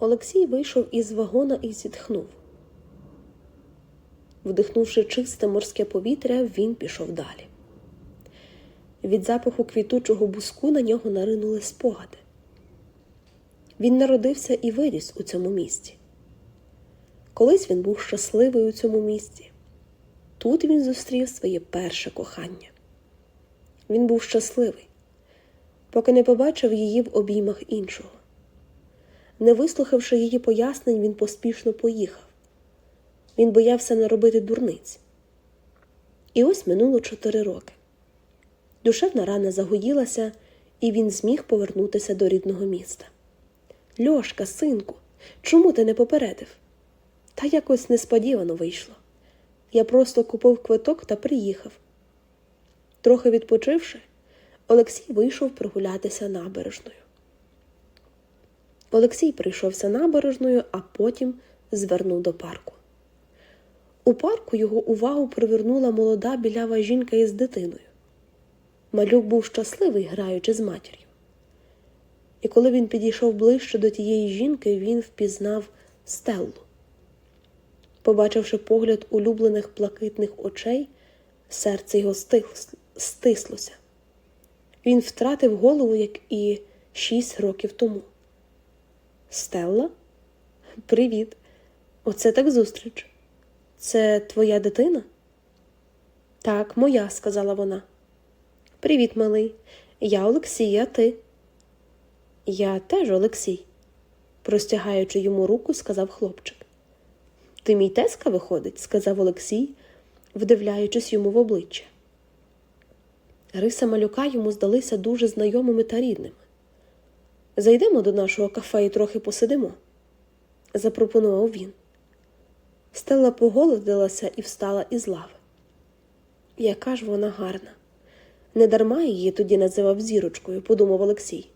Олексій вийшов із вагона і зітхнув. Вдихнувши чисте морське повітря, він пішов далі. Від запаху квітучого буску на нього наринули спогади. Він народився і виріс у цьому місті. Колись він був щасливий у цьому місті. Тут він зустрів своє перше кохання. Він був щасливий, поки не побачив її в обіймах іншого. Не вислухавши її пояснень, він поспішно поїхав. Він боявся не робити дурниць. І ось минуло чотири роки. Душевна рана загоїлася, і він зміг повернутися до рідного міста. Льошка, синку, чому ти не попередив? Та якось несподівано вийшло. Я просто купив квиток та приїхав. Трохи відпочивши, Олексій вийшов прогулятися набережною. Олексій прийшовся набережною, а потім звернув до парку. У парку його увагу привернула молода білява жінка із дитиною. Малюк був щасливий, граючи з матір'ю. І коли він підійшов ближче до тієї жінки, він впізнав Стеллу. Побачивши погляд улюблених блакитних очей, серце його стислося. Він втратив голову, як і шість років тому. Стелла? Привіт. Оце так зустріч. Це твоя дитина? Так, моя, сказала вона. Привіт, малий. Я Олексій, а ти? Я теж Олексій, простягаючи йому руку, сказав хлопчик. Ти мій тезка виходить, сказав Олексій, вдивляючись йому в обличчя. Риса малюка йому здалися дуже знайомими та рідними. Зайдемо до нашого кафе і трохи посидимо, запропонував він. Стелла поголодилася і встала із лави. Яка ж вона гарна. Недарма її тоді називав зірочкою, подумав Олексій.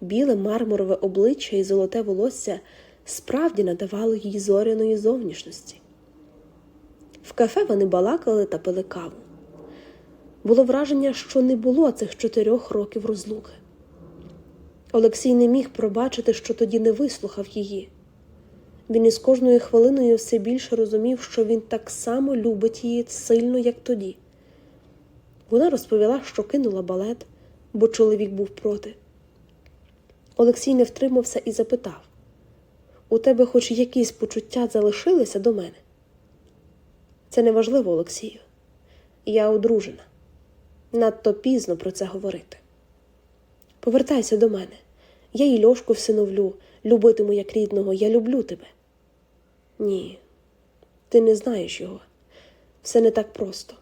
Біле мармурове обличчя і золоте волосся справді надавало їй зоряної зовнішності. В кафе вони балакали та пили каву. Було враження, що не було цих чотирьох років розлуки. Олексій не міг пробачити, що тоді не вислухав її. Він із кожною хвилиною все більше розумів, що він так само любить її сильно, як тоді. Вона розповіла, що кинула балет, бо чоловік був проти. Олексій не втримався і запитав у тебе хоч якісь почуття залишилися до мене? Це неважливо, Олексію. Я одружена. Надто пізно про це говорити. Повертайся до мене. Я і Льошку всиновлю, любитиму як рідного, я люблю тебе. Ні, ти не знаєш його. Все не так просто.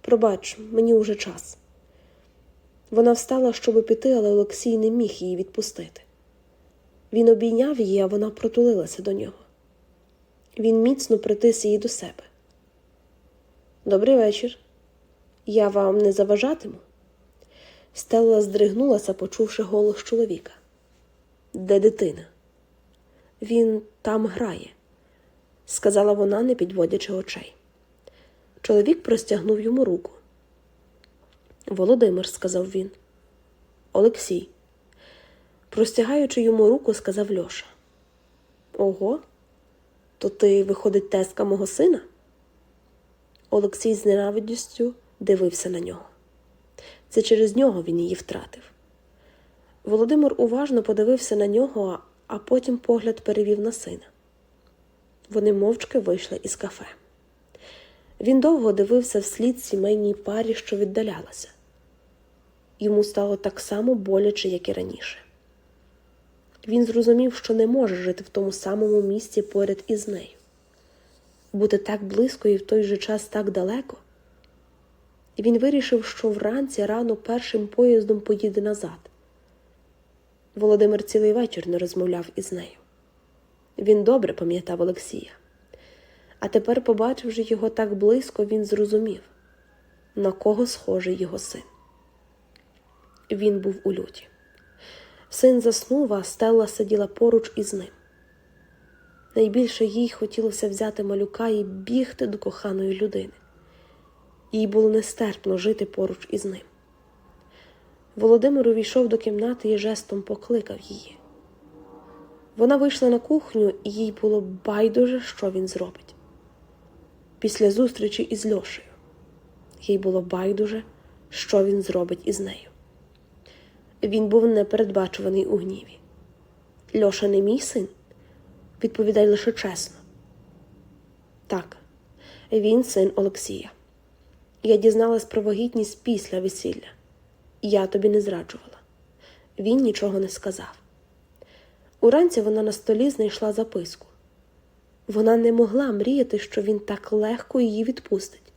Пробач, мені уже час. Вона встала, щоб піти, але Олексій не міг її відпустити. Він обійняв її, а вона протулилася до нього. Він міцно притис її до себе. Добрий вечір. Я вам не заважатиму. Стелла здригнулася, почувши голос чоловіка. Де дитина? Він там грає, сказала вона, не підводячи очей. Чоловік простягнув йому руку. Володимир, сказав він. Олексій. Простягаючи йому руку, сказав Льоша. Ого, то ти, виходить, тезка мого сина? Олексій з ненавидістю дивився на нього. Це через нього він її втратив. Володимир уважно подивився на нього, а потім погляд перевів на сина. Вони мовчки вийшли із кафе. Він довго дивився вслід сімейній парі, що віддалялася. Йому стало так само боляче, як і раніше. Він зрозумів, що не може жити в тому самому місці поряд із нею, бути так близько і в той же час так далеко. І він вирішив, що вранці рано першим поїздом поїде назад. Володимир цілий вечір не розмовляв із нею. Він добре пам'ятав Олексія. А тепер, побачивши його так близько, він зрозумів, на кого схожий його син. Він був у люті. Син заснув, а Стелла сиділа поруч із ним. Найбільше їй хотілося взяти малюка і бігти до коханої людини. Їй було нестерпно жити поруч із ним. Володимир увійшов до кімнати і жестом покликав її. Вона вийшла на кухню, і їй було байдуже, що він зробить. Після зустрічі із Льошею їй було байдуже, що він зробить із нею. Він був непередбачуваний у гніві. Льоша не мій син? Відповідай лише чесно. Так, він син Олексія. Я дізналась про вагітність після весілля. Я тобі не зраджувала. Він нічого не сказав. Уранці вона на столі знайшла записку. Вона не могла мріяти, що він так легко її відпустить.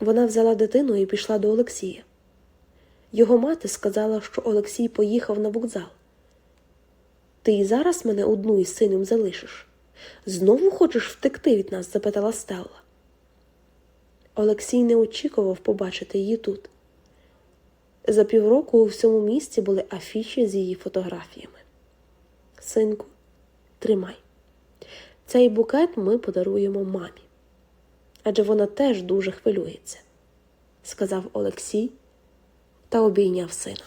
Вона взяла дитину і пішла до Олексія. Його мати сказала, що Олексій поїхав на вокзал. Ти і зараз мене одну із сином залишиш. Знову хочеш втекти від нас? запитала Стелла. Олексій не очікував побачити її тут. За півроку у всьому місті були афіші з її фотографіями. Синку, тримай. Цей букет ми подаруємо мамі. Адже вона теж дуже хвилюється, сказав Олексій та обійняв сина.